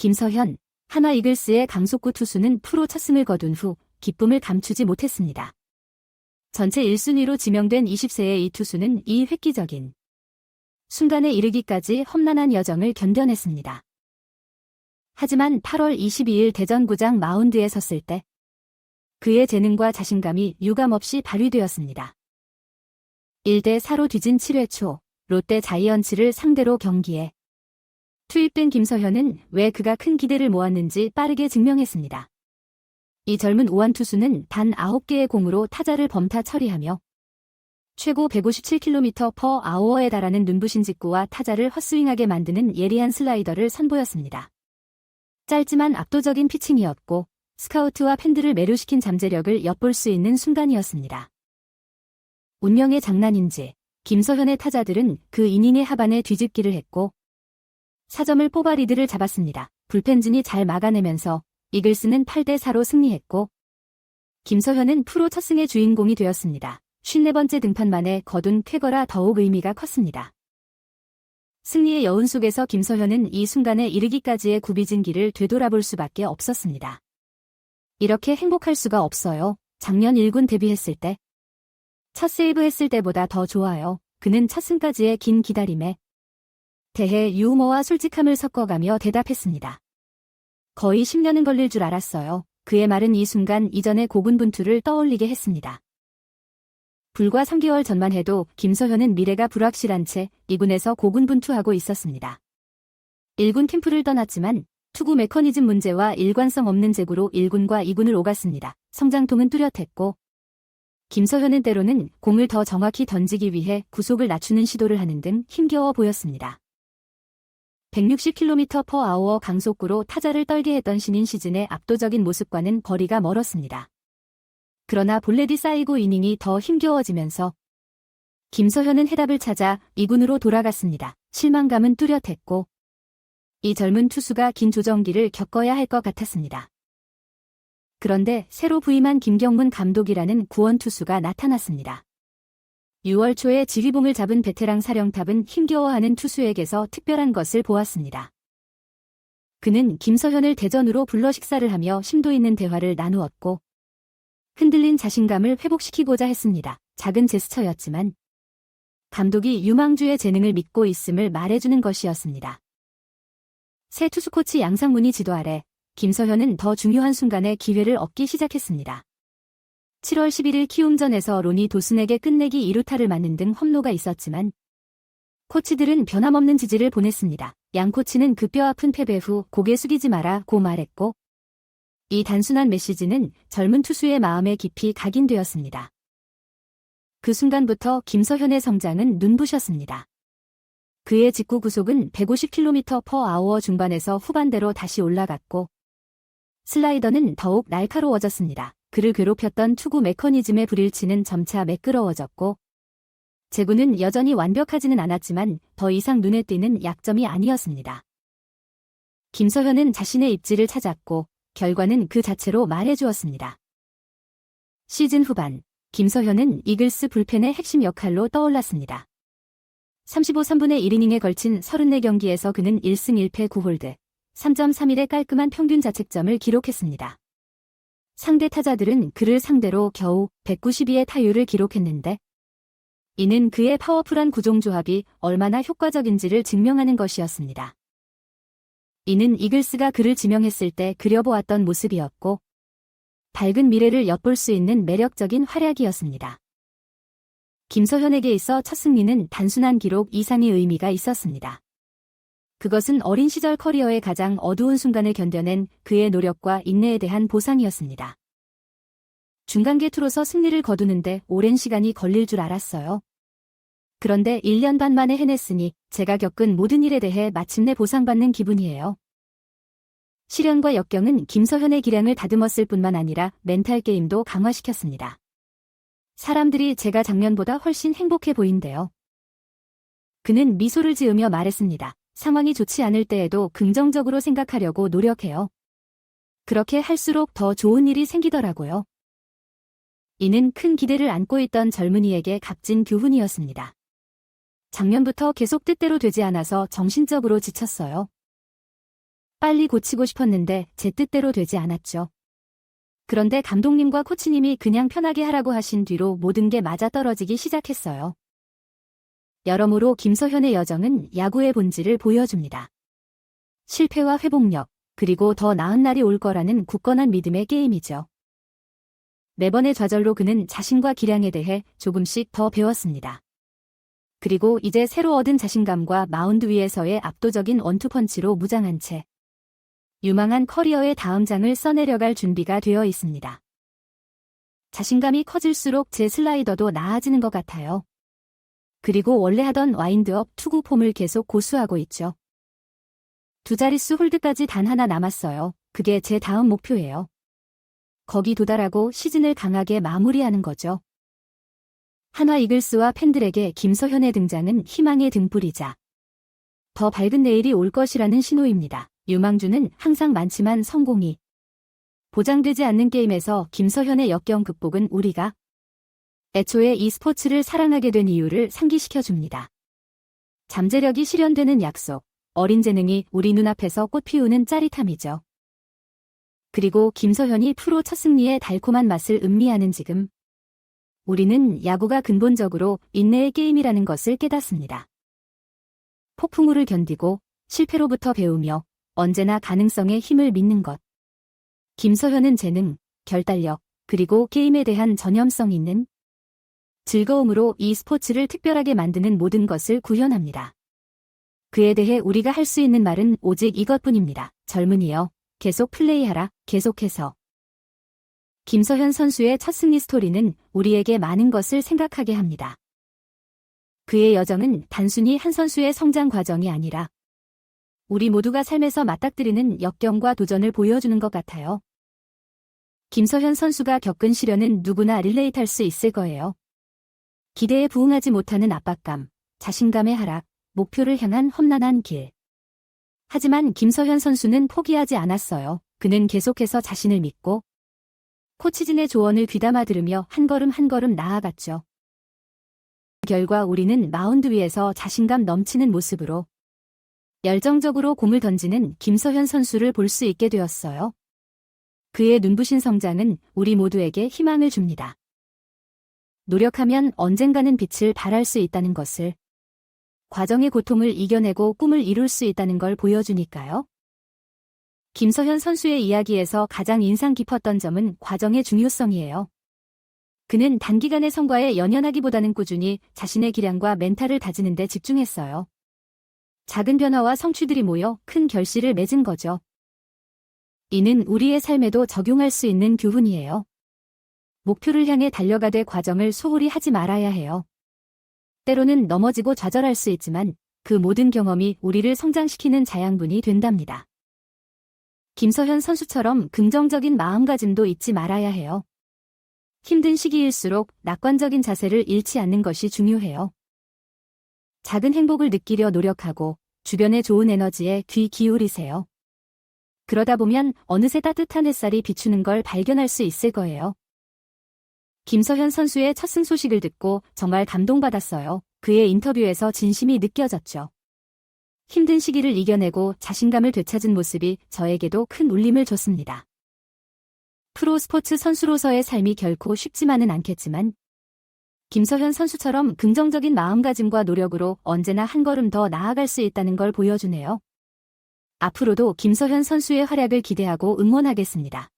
김서현, 하나 이글스의 강속구 투수는 프로 첫 승을 거둔 후 기쁨을 감추지 못했습니다. 전체 1순위로 지명된 20세의 이 투수는 이 획기적인 순간에 이르기까지 험난한 여정을 견뎌냈습니다. 하지만 8월 22일 대전구장 마운드에 섰을 때 그의 재능과 자신감이 유감없이 발휘되었습니다. 1대 4로 뒤진 7회 초 롯데 자이언츠를 상대로 경기에 투입된 김서현은 왜 그가 큰 기대를 모았는지 빠르게 증명했습니다. 이 젊은 우완 투수는 단 9개의 공으로 타자를 범타 처리하며 최고 157km per hour에 달하는 눈부신 직구와 타자를 헛스윙하게 만드는 예리한 슬라이더를 선보였습니다. 짧지만 압도적인 피칭이었고 스카우트와 팬들을 매료시킨 잠재력을 엿볼 수 있는 순간이었습니다. 운명의 장난인지 김서현의 타자들은 그 이닝의 하반에 뒤집기를 했고 4점을 뽑아 리드를 잡았습니다. 불펜진이 잘 막아내면서 이글스는 8대 4로 승리했고 김서현은 프로 첫 승의 주인공이 되었습니다. 54번째 등판 만에 거둔 쾌거라 더욱 의미가 컸습니다. 승리의 여운 속에서 김서현은 이 순간에 이르기까지의 길을 되돌아볼 수밖에 없었습니다. 이렇게 행복할 수가 없어요. 작년 1군 데뷔했을 때. 첫 세이브 했을 때보다 더 좋아요. 그는 첫 승까지의 긴 기다림에 대해 유머와 솔직함을 섞어가며 대답했습니다. 거의 10년은 걸릴 줄 알았어요. 그의 말은 이 순간 이전의 고군분투를 떠올리게 했습니다. 불과 3개월 전만 해도 김서현은 미래가 불확실한 채 2군에서 고군분투하고 있었습니다. 1군 캠프를 떠났지만 투구 메커니즘 문제와 일관성 없는 제구로 1군과 2군을 오갔습니다. 성장통은 뚜렷했고 김서현은 때로는 공을 더 정확히 던지기 위해 구속을 낮추는 시도를 하는 등 힘겨워 보였습니다. 160km per hour 강속구로 타자를 떨게 했던 신인 시즌의 압도적인 모습과는 거리가 멀었습니다. 그러나 볼넷이 쌓이고 이닝이 더 힘겨워지면서 김서현은 해답을 찾아 2군으로 돌아갔습니다. 실망감은 뚜렷했고 이 젊은 투수가 긴 조정기를 겪어야 할 것 같았습니다. 그런데 새로 부임한 김경문 감독이라는 구원 투수가 나타났습니다. 6월 초에 지휘봉을 잡은 베테랑 사령탑은 힘겨워하는 투수에게서 특별한 것을 보았습니다. 그는 김서현을 대전으로 불러 식사를 하며 심도 있는 대화를 나누었고 흔들린 자신감을 회복시키고자 했습니다. 작은 제스처였지만 감독이 유망주의 재능을 믿고 있음을 말해주는 것이었습니다. 새 투수 코치 양상문이 지도 아래 김서현은 더 중요한 순간에 기회를 얻기 시작했습니다. 7월 11일 키움전에서 로니 도슨에게 끝내기 2루타를 맞는 등 험로가 있었지만 코치들은 변함없는 지지를 보냈습니다. 양 코치는 그 뼈 아픈 패배 후 고개 숙이지 마라 고 말했고 이 단순한 메시지는 젊은 투수의 마음에 깊이 각인되었습니다. 그 순간부터 김서현의 성장은 눈부셨습니다. 그의 직구 구속은 150km per hour 중반에서 후반대로 다시 올라갔고 슬라이더는 더욱 날카로워졌습니다. 그를 괴롭혔던 투구 메커니즘의 불일치는 점차 매끄러워졌고 제구는 여전히 완벽하지는 않았지만 더 이상 눈에 띄는 약점이 아니었습니다. 김서현은 자신의 입지를 찾았고 결과는 그 자체로 말해주었습니다. 시즌 후반 김서현은 이글스 불펜의 핵심 역할로 떠올랐습니다. 35 3분의 1이닝에 걸친 34경기에서 그는 1승 1패 9홀드, 3.31의 깔끔한 평균 자책점을 기록했습니다. 상대 타자들은 그를 상대로 겨우 192의 타율을 기록했는데 이는 그의 파워풀한 구종조합이 얼마나 효과적인지를 증명하는 것이었습니다. 이는 이글스가 그를 지명했을 때 그려보았던 모습이었고 밝은 미래를 엿볼 수 있는 매력적인 활약이었습니다. 김서현에게 있어 첫 승리는 단순한 기록 이상의 의미가 있었습니다. 그것은 어린 시절 커리어의 가장 어두운 순간을 견뎌낸 그의 노력과 인내에 대한 보상이었습니다. 중간계 투로서 승리를 거두는데 오랜 시간이 걸릴 줄 알았어요. 그런데 1년 반 만에 해냈으니 제가 겪은 모든 일에 대해 마침내 보상받는 기분이에요. 시련과 역경은 김서현의 기량을 다듬었을 뿐만 아니라 멘탈 게임도 강화시켰습니다. 사람들이 제가 작년보다 훨씬 행복해 보인대요. 그는 미소를 지으며 말했습니다. 상황이 좋지 않을 때에도 긍정적으로 생각하려고 노력해요. 그렇게 할수록 더 좋은 일이 생기더라고요. 이는 큰 기대를 안고 있던 젊은이에게 값진 교훈이었습니다. 작년부터 계속 뜻대로 되지 않아서 정신적으로 지쳤어요. 빨리 고치고 싶었는데 제 뜻대로 되지 않았죠. 그런데 감독님과 코치님이 그냥 편하게 하라고 하신 뒤로 모든 게 맞아떨어지기 시작했어요. 여러모로 김서현의 여정은 야구의 본질을 보여줍니다. 실패와 회복력, 그리고 더 나은 날이 올 거라는 굳건한 믿음의 게임이죠. 매번의 좌절로 그는 자신과 기량에 대해 조금씩 더 배웠습니다. 그리고 이제 새로 얻은 자신감과 마운드 위에서의 압도적인 원투펀치로 무장한 채 유망한 커리어의 다음 장을 써내려갈 준비가 되어 있습니다. 자신감이 커질수록 제 슬라이더도 나아지는 것 같아요. 그리고 원래 하던 와인드업 투구 폼을 계속 고수하고 있죠. 두 자릿수 홀드까지 단 하나 남았어요. 그게 제 다음 목표예요. 거기 도달하고 시즌을 강하게 마무리하는 거죠. 한화 이글스와 팬들에게 김서현의 등장은 희망의 등불이자 더 밝은 내일이 올 것이라는 신호입니다. 유망주는 항상 많지만 성공이 보장되지 않는 게임에서 김서현의 역경 극복은 우리가 애초에 이 스포츠를 사랑하게 된 이유를 상기시켜 줍니다. 잠재력이 실현되는 약속, 어린 재능이 우리 눈앞에서 꽃 피우는 짜릿함이죠. 그리고 김서현이 프로 첫 승리의 달콤한 맛을 음미하는 지금 우리는 야구가 근본적으로 인내의 게임이라는 것을 깨닫습니다. 폭풍우를 견디고 실패로부터 배우며 언제나 가능성에 힘을 믿는 것. 김서현은 재능, 결단력, 그리고 게임에 대한 전염성 있는 즐거움으로 이 스포츠를 특별하게 만드는 모든 것을 구현합니다. 그에 대해 우리가 할 수 있는 말은 오직 이것뿐입니다. 젊은이여, 계속 플레이하라, 계속해서. 김서현 선수의 첫 승리 스토리는 우리에게 많은 것을 생각하게 합니다. 그의 여정은 단순히 한 선수의 성장 과정이 아니라 우리 모두가 삶에서 맞닥뜨리는 역경과 도전을 보여주는 것 같아요. 김서현 선수가 겪은 시련은 누구나 릴레이트할 수 있을 거예요. 기대에 부응하지 못하는 압박감, 자신감의 하락, 목표를 향한 험난한 길. 하지만 김서현 선수는 포기하지 않았어요. 그는 계속해서 자신을 믿고 코치진의 조언을 귀담아 들으며 한 걸음 한 걸음 나아갔죠. 결과 우리는 마운드 위에서 자신감 넘치는 모습으로 열정적으로 공을 던지는 김서현 선수를 볼 수 있게 되었어요. 그의 눈부신 성장은 우리 모두에게 희망을 줍니다. 노력하면 언젠가는 빛을 발할 수 있다는 것을 과정의 고통을 이겨내고 꿈을 이룰 수 있다는 걸 보여주니까요. 김서현 선수의 이야기에서 가장 인상 깊었던 점은 과정의 중요성이에요. 그는 단기간의 성과에 연연하기보다는 꾸준히 자신의 기량과 멘탈을 다지는 데 집중했어요. 작은 변화와 성취들이 모여 큰 결실을 맺은 거죠. 이는 우리의 삶에도 적용할 수 있는 교훈이에요. 목표를 향해 달려가되 과정을 소홀히 하지 말아야 해요. 때로는 넘어지고 좌절할 수 있지만 그 모든 경험이 우리를 성장시키는 자양분이 된답니다. 김서현 선수처럼 긍정적인 마음가짐도 잊지 말아야 해요. 힘든 시기일수록 낙관적인 자세를 잃지 않는 것이 중요해요. 작은 행복을 느끼려 노력하고 주변의 좋은 에너지에 귀 기울이세요. 그러다 보면 어느새 따뜻한 햇살이 비추는 걸 발견할 수 있을 거예요. 김서현 선수의 첫 승 소식을 듣고 정말 감동받았어요. 그의 인터뷰에서 진심이 느껴졌죠. 힘든 시기를 이겨내고 자신감을 되찾은 모습이 저에게도 큰 울림을 줬습니다. 프로 스포츠 선수로서의 삶이 결코 쉽지만은 않겠지만 김서현 선수처럼 긍정적인 마음가짐과 노력으로 언제나 한 걸음 더 나아갈 수 있다는 걸 보여주네요. 앞으로도 김서현 선수의 활약을 기대하고 응원하겠습니다.